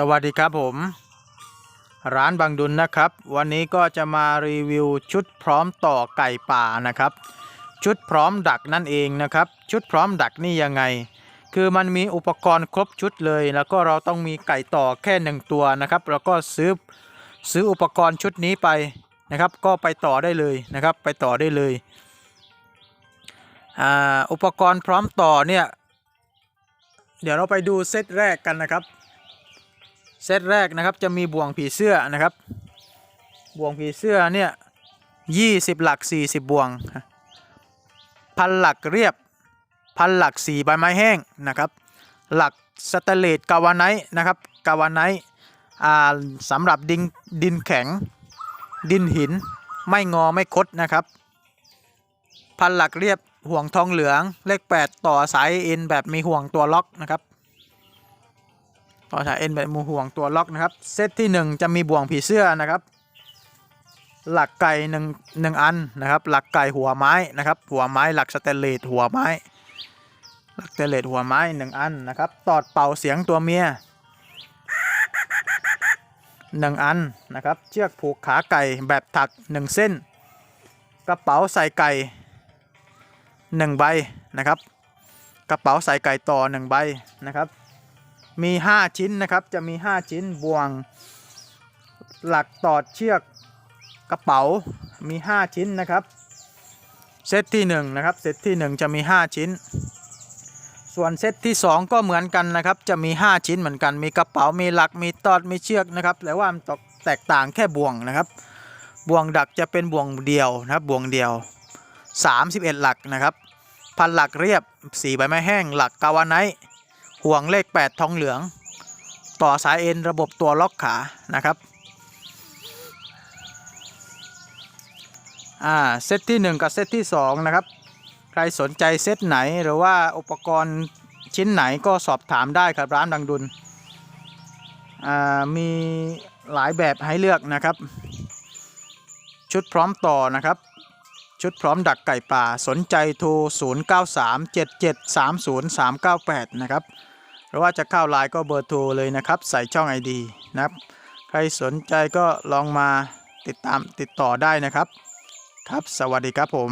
สวัสดีครับผม ร้านบางดุลนะครับ วันนี้ก็จะมารีวิวชุดพร้อมต่อไก่ป่านะครับ ชุดพร้อมดักนั่นเองนะครับ ชุดพร้อมดักนี่ยังไง คือมันมีอุปกรณ์ครบชุดเลย แล้วก็เราต้องมีไก่ต่อแค่หนึ่งตัวนะครับ แล้วก็ซื้อซื้ออุปกรณ์ชุดนี้ไปนะครับ ก็ไปต่อได้เลยนะครับ ไปต่อได้เลยอ่าอุปกรณ์พร้อมต่อเนี่ยเดี๋ยวเราไปดูเซตแรกกันนะครับ เซตแรกนะครับจะมีบ่วงผีเสื้อนะครับ บ่วงผีเสื้อเนี่ยยี่สิบหลักสี่สิบบ่วง พันหลักเรียบ พันหลักสี่ใบไม้แห้งนะครับ หลักสแตเลสกาวาไนนะครับกาวาไนอ่าสำหรับดินดินแข็ง ดินหินไม่งอไม่คดนะครับ พันหลักเรียบห่วงทองเหลืองเลข 8 ต่อสายเอ็นแบบมีห่วงตัวล็อกนะครับ ต่อสายเอ็นแบบมูห่วงตัวล็อกนะครับ เซตที่ 1 จะมีบ่วงผีเสื้อนะครับ หลักไก่หนึ่งหนึ่งอันนะครับ หลักไก่หัวไม้นะครับ หัวไม้หลักสแตนเลสหัวไม้ หลักสแตนเลสหัวไม้หนึ่งอันนะครับ ตอดเป่าเสียงตัวเมียหนึ่งอันนะครับ เชือกผูกขาไก่แบบถักหนึ่งเส้น กระเป๋าใส่ไก่หนึ่งใบนะครับ กระเป๋าใส่ไก่ต่อหนึ่งใบนะครับ มี 5 ชิ้นนะครับ จะมี 5 ชิ้นบ่วง หลักตอดเชือกกระเป๋ามี 5 ชิ้นนะครับ เซตที่1นะครับเซตที่ 1 จะมี 5 ชิ้น ส่วนเซตที่ 2 ก็เหมือนกันนะครับ จะมี 5 ชิ้นเหมือนกัน มีกระเป๋ามีหลักมีตอดมีเชือกนะครับแต่ว่ามันแตกต่างแค่บ่วงนะครับบ่วงดักจะเป็นบ่วงเดียวนะครับบ่วงเดียว 31 หลักนะครับ พันหลักเรียบ4ใบไม้แห้งหลักกาวาไนท์ ห่วงเลข 8 ทองเหลือง ต่อสายเอ็นระบบตัวล็อกขานะครับอ่าเซตที่ 1 กับเซตที่ 2 นะครับ ใครสนใจเซตไหนหรือว่าอุปกรณ์ชิ้นไหนก็สอบถามได้ครับร้านดังดุลอ่ามีหลายแบบให้เลือกนะครับ ชุดพร้อมต่อนะครับ ชุดพร้อมดักไก่ป่าสนใจโทร 0937730398 นะครับ หรือว่าจะเข้าไลน์ก็เบอร์โทรเลยนะครับ ใส่ช่อง ID นะครับ ใครสนใจก็ลองมาติดตามติดต่อได้นะครับ ครับ สวัสดีครับผม